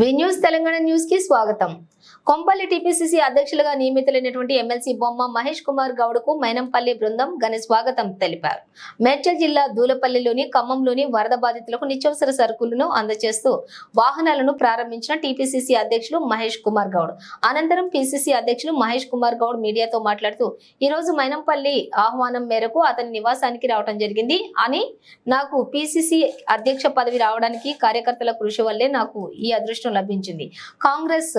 వి news Telangana న్యూస్కి స్వాగతం. Kompally TPCC అధ్యక్షులుగా నియమితులైనటువంటి ఎమ్మెల్సీ బొమ్మ మహేష్ కుమార్ గౌడ్కు మైనంపల్లి బృందం ఘన స్వాగతం తెలిపారు. మేడ్చల్ జిల్లా దూలపల్లిలోని ఖమ్మంలోని వరద బాధితులకు నిత్యవసర సరుకులను అందజేస్తూ వాహనాలను ప్రారంభించిన టీపీసీసీ అధ్యక్షులు మహేష్ కుమార్ గౌడ్. అనంతరం పీసీసీ అధ్యక్షులు మహేష్ కుమార్ గౌడ్ మీడియాతో మాట్లాడుతూ ఈ రోజు మైనంపల్లి ఆహ్వానం మేరకు అతని నివాసానికి రావడం జరిగింది అని నాకు పిసిసి అధ్యక్ష పదవి రావడానికి కార్యకర్తల కృషి వల్లే నాకు ఈ అదృష్టం లభించింది. కాంగ్రెస్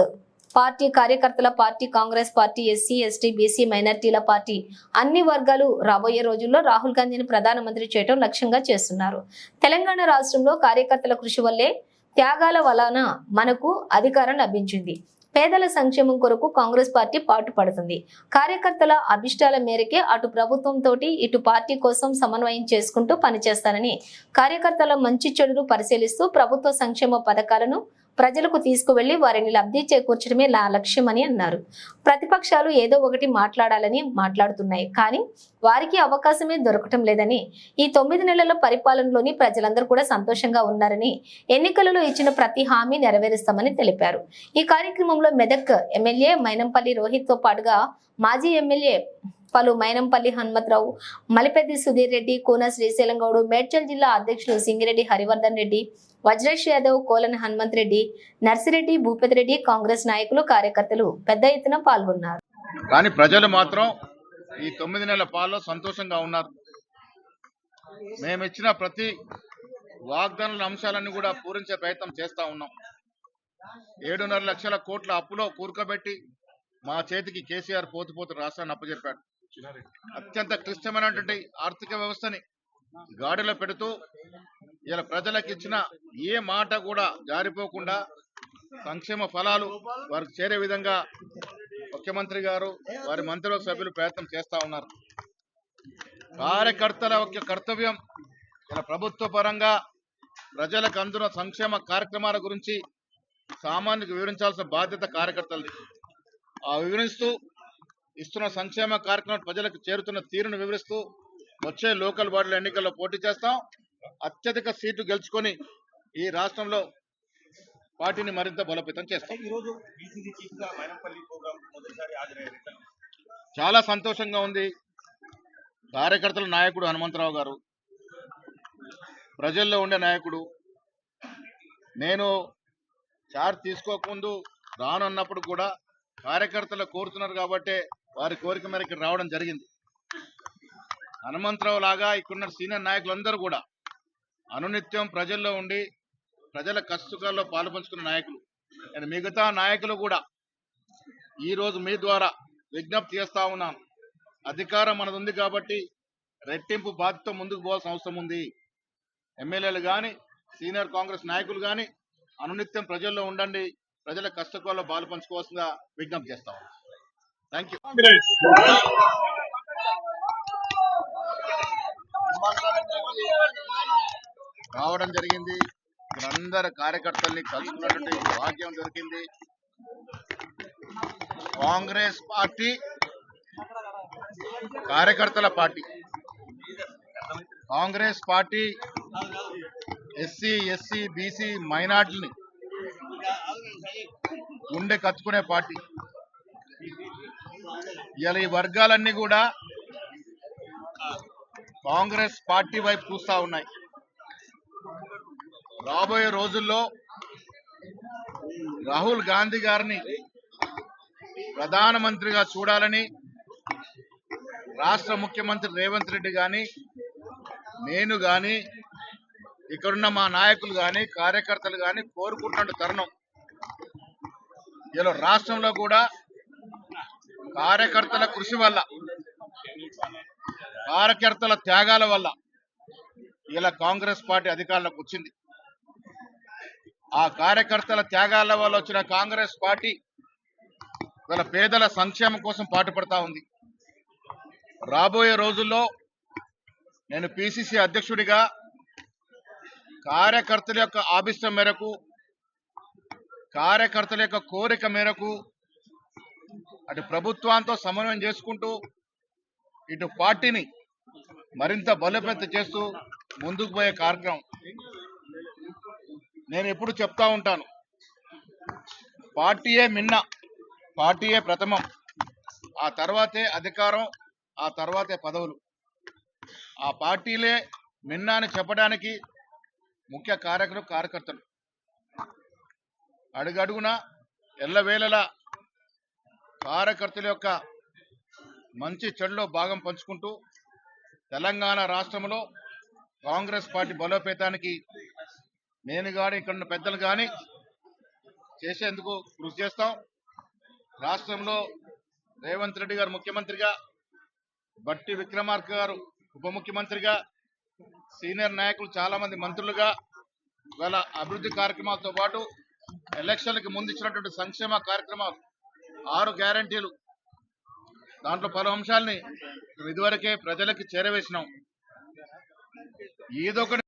పార్టీ కార్యకర్తల party Congress party SC ST BC మైనార్టీల పార్టీ అన్ని వర్గాలు రాబోయే రోజుల్లో రాహుల్ గాంధీని ప్రధానమంత్రి చేయడం లక్ష్యంగా చేస్తున్నారు. తెలంగాణ రాష్ట్రంలో కార్యకర్తల కృషి వల్లే త్యాగాల వలన మనకు అధికారం లభించింది. పేదల సంక్షేమం కొరకు కాంగ్రెస్ పార్టీ పాటుపడుతుంది కార్యకర్తల అభిష్టాల మేరకే అటు ప్రభుత్వం తోటి ఇటు పార్టీ కోసం సమన్వయం చేసుకుంటూ పనిచేస్తానని కార్యకర్తల మంచి చెడును పరిశీలిస్తూ ప్రభుత్వ సంక్షేమ పథకాలను ప్రజలకు తీసుకువెళ్ళి వారిని లబ్ధి చేకూర్చడమే నా లక్ష్యమని అన్నారు. ప్రతిపక్షాలు ఏదో ఒకటి మాట్లాడాలని మాట్లాడుతున్నాయి. కానీ వారికి అవకాశమే దొరకటం లేదని ఈ తొమ్మిది నెలల పరిపాలనలోని ప్రజలందరూ కూడా సంతోషంగా ఉన్నారని ఎన్నికలలో ఇచ్చిన ప్రతి హామీ నెరవేరుస్తామని తెలిపారు. ఈ కార్యక్రమంలో మెదక్ ఎమ్మెల్యే మైనంపల్లి రోహిత్తో పాటుగా మాజీ ఎమ్మెల్యే పలు మైనంపల్లి హనుమతరావు మలిపెద్ది సుధీర్ రెడ్డి కూన శ్రీశైలం గౌడ్ మేడ్చల్ జిల్లా అధ్యక్షులు సింగిరెడ్డి హరివర్ధన్ రెడ్డి వజ్రేష్ యాదవ్ కోలన్ హనుమంత్ రెడ్డి నర్సిరెడ్డి భూపతి రెడ్డి కాంగ్రెస్ నాయకులు కార్యకర్తలు పెద్ద ఎత్తున పాల్గొన్నారు. కానీ ప్రజలు మాత్రం ఈ తొమ్మిది నెలల పాలలో సంతోషంగా ఉన్నారు. మేము ఇచ్చిన ప్రతి వాగ్దానుల అంశాలన్నీ కూడా పూరించే ప్రయత్నం చేస్తా ఉన్నాం. ఏడున్నర లక్షల కోట్ల అప్పులో కూరుకోబెట్టి మా చేతికి కేసీఆర్ పోతుపోతు రాష్ట్రాన్ని అప్పచెప్పాడు అత్యంత క్లిష్టమైనటువంటి ఆర్థిక వ్యవస్థని గాడిలో పెడుతూ ఇలా ప్రజలకు ఇచ్చిన ఏ మాట కూడా జారిపోకుండా సంక్షేమ ఫలాలు వారికి చేరే విధంగా ముఖ్యమంత్రి గారు వారి మంత్రివర్గ సభ్యులు ప్రయత్నం చేస్తా ఉన్నారు. కార్యకర్తల యొక్క కర్తవ్యం ఇలా ప్రభుత్వ పరంగా ప్రజలకు అందున సంక్షేమ కార్యక్రమాల గురించి సామాన్యులకు వివరించాల్సిన బాధ్యత కార్యకర్తలది. ఆ వివరిస్తూ ఇస్తున్న సంక్షేమ కార్యక్రమం ప్రజలకు చేరుతున్న తీరును వివరిస్తూ వచ్చే లోకల్ బాడీల ఎన్నికల్లో పోటీ చేస్తాం. అత్యధిక సీట్లు గెలుచుకొని ఈ రాష్ట్రంలో పార్టీని మరింత బలోపేతం చేస్తాం. చాలా సంతోషంగా ఉంది. కార్యకర్తల నాయకుడు హనుమంతరావు గారు ప్రజల్లో ఉండే నాయకుడు. నేను చార్జ్ తీసుకోకముందు రానున్నప్పుడు కూడా కార్యకర్తలు కోరుతున్నారు కాబట్టే వారి కోరిక మేరకు రావడం జరిగింది. హనుమంతరావు లాగా ఇక్కడున్న సీనియర్ నాయకులందరూ కూడా అనునిత్యం ప్రజల్లో ఉండి ప్రజల కష్టసుఖాల్లో పాలు పంచుకున్న నాయకులు. నేను మిగతా నాయకులు కూడా ఈ రోజు మీ ద్వారా విజ్ఞప్తి చేస్తా ఉన్నాను. అధికారం మనది ఉంది కాబట్టి రెట్టింపు బాధ్యత ముందుకు పోవాల్సిన అవసరం ఉంది. ఎమ్మెల్యేలు కానీ సీనియర్ కాంగ్రెస్ నాయకులు కానీ అనునిత్యం ప్రజల్లో ఉండండి ప్రజల కష్టకాల్లో పాలు పంచుకోవాల్సిందిగా విజ్ఞప్తి చేస్తా ఉన్నాను. థ్యాంక్ యూ రావడం జరిగింది. అందరు కార్యకర్తల్ని కలుసుకున్నటువంటి భాగ్యం దొరికింది. కాంగ్రెస్ పార్టీ కార్యకర్తల party. Congress party SC SC BC మైనార్టీని గుండె కత్తుకునే పార్టీ. ఇలా ఈ వర్గాలన్నీ కూడా కాంగ్రెస్ పార్టీ వైపు చూస్తా ఉన్నాయి. రాబోయే రోజుల్లో రాహుల్ గాంధీ గారిని ప్రధానమంత్రిగా చూడాలని రాష్ట్ర ముఖ్యమంత్రి రేవంత్ రెడ్డి కానీ నేను కానీ ఇక్కడున్న మా నాయకులు కానీ కార్యకర్తలు కానీ కోరుకుంటున్న తరుణం. ఇలా రాష్ట్రంలో కూడా కార్యకర్తల కృషి వల్ల కార్యకర్తల త్యాగాల వల్ల ఇలా కాంగ్రెస్ పార్టీ అధికారంలోకి వచ్చింది. ఆ కార్యకర్తల త్యాగాల వల్ల వచ్చిన కాంగ్రెస్ పార్టీ ఇలా పేదల సంక్షేమం కోసం పాటుపడతా ఉంది. రాబోయే రోజుల్లో నేను పిసిసి అధ్యక్షుడిగా కార్యకర్తల యొక్క ఆభిష్టం మేరకు కార్యకర్తల యొక్క కోరిక మేరకు అటు ప్రభుత్వంతో సమన్వయం చేసుకుంటూ ఇటు పార్టీని మరింత బలోపేత చేస్తూ ముందుకు పోయే కార్యక్రమం. నేను ఎప్పుడు చెప్తా ఉంటాను పార్టీయే మిన్న పార్టీయే ప్రథమం ఆ తర్వాతే అధికారం ఆ తర్వాతే పదవులు. ఆ పార్టీలే మిన్న అని చెప్పడానికి ముఖ్య కార్యకులు కార్యకర్తలు. అడుగడుగున ఎల్లవేళలా కార్యకర్తల యొక్క మంచి చెడులో భాగం పంచుకుంటూ తెలంగాణ రాష్ట్రంలో కాంగ్రెస్ పార్టీ బలోపేతానికి నేను కానీ ఇక్కడ పెద్దలు కానీ చేసేందుకు కృషి చేస్తాం. రాష్ట్రంలో రేవంత్ రెడ్డి గారు ముఖ్యమంత్రిగా బట్టి విక్రమార్క గారు ఉప ముఖ్యమంత్రిగా సీనియర్ నాయకులు చాలామంది మంత్రులుగా గల అభివృద్ధి కార్యక్రమాలతో పాటు ఎలక్షన్లకు ముందు ఇచ్చినటువంటి సంక్షేమ కార్యక్రమాలు ఆరు గ్యారంటీలు. దాంట్లో పలు అంశాలని ఇదివరకే ప్రజలకి చేరవేసినాం. ఏదొకటి